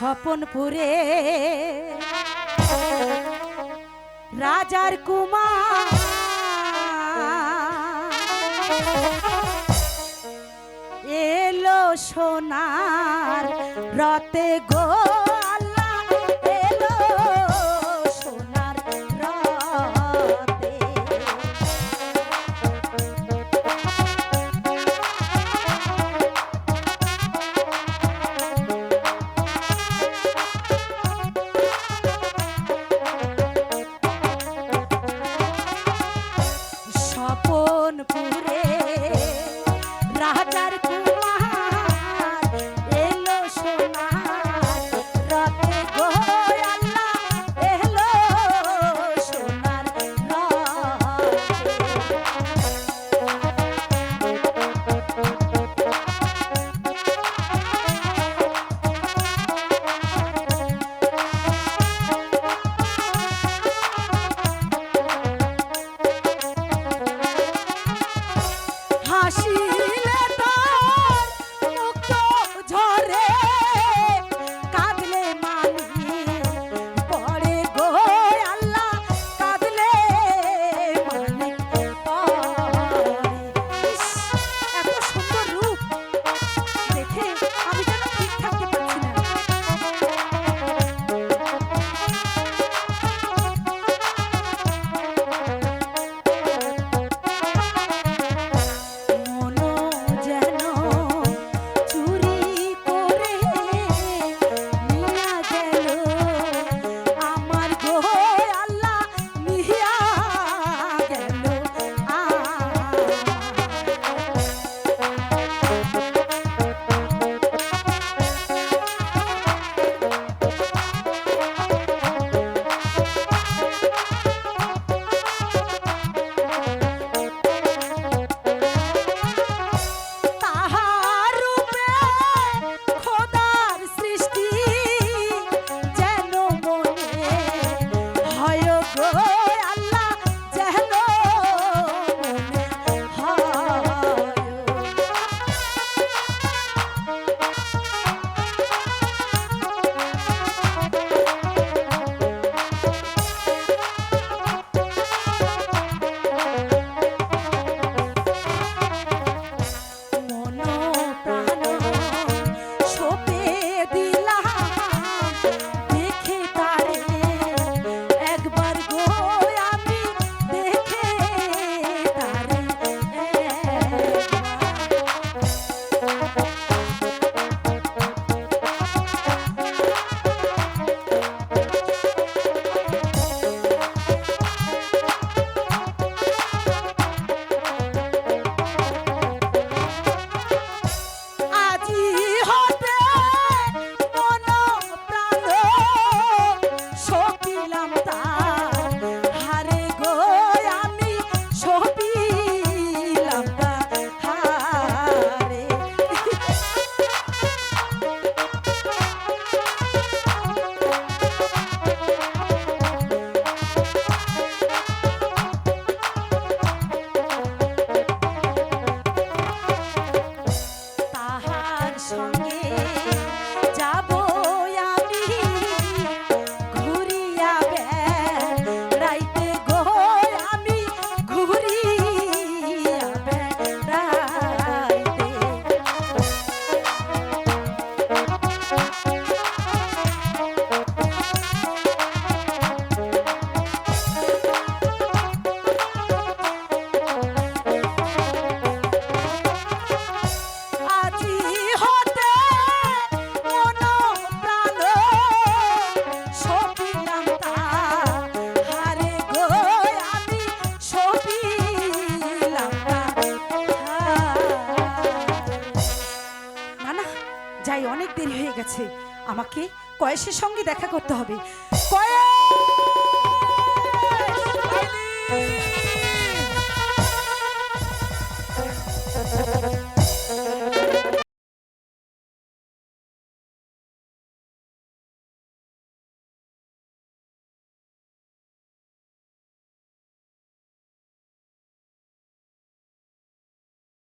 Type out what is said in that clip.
স্বপনপুরে রাজার কুমার। এলো সোনার রতে গো। যাই অনেক দেরি হয়ে গেছে। আমাকে কয়েসের সঙ্গে দেখা করতে হবে। কয়েস!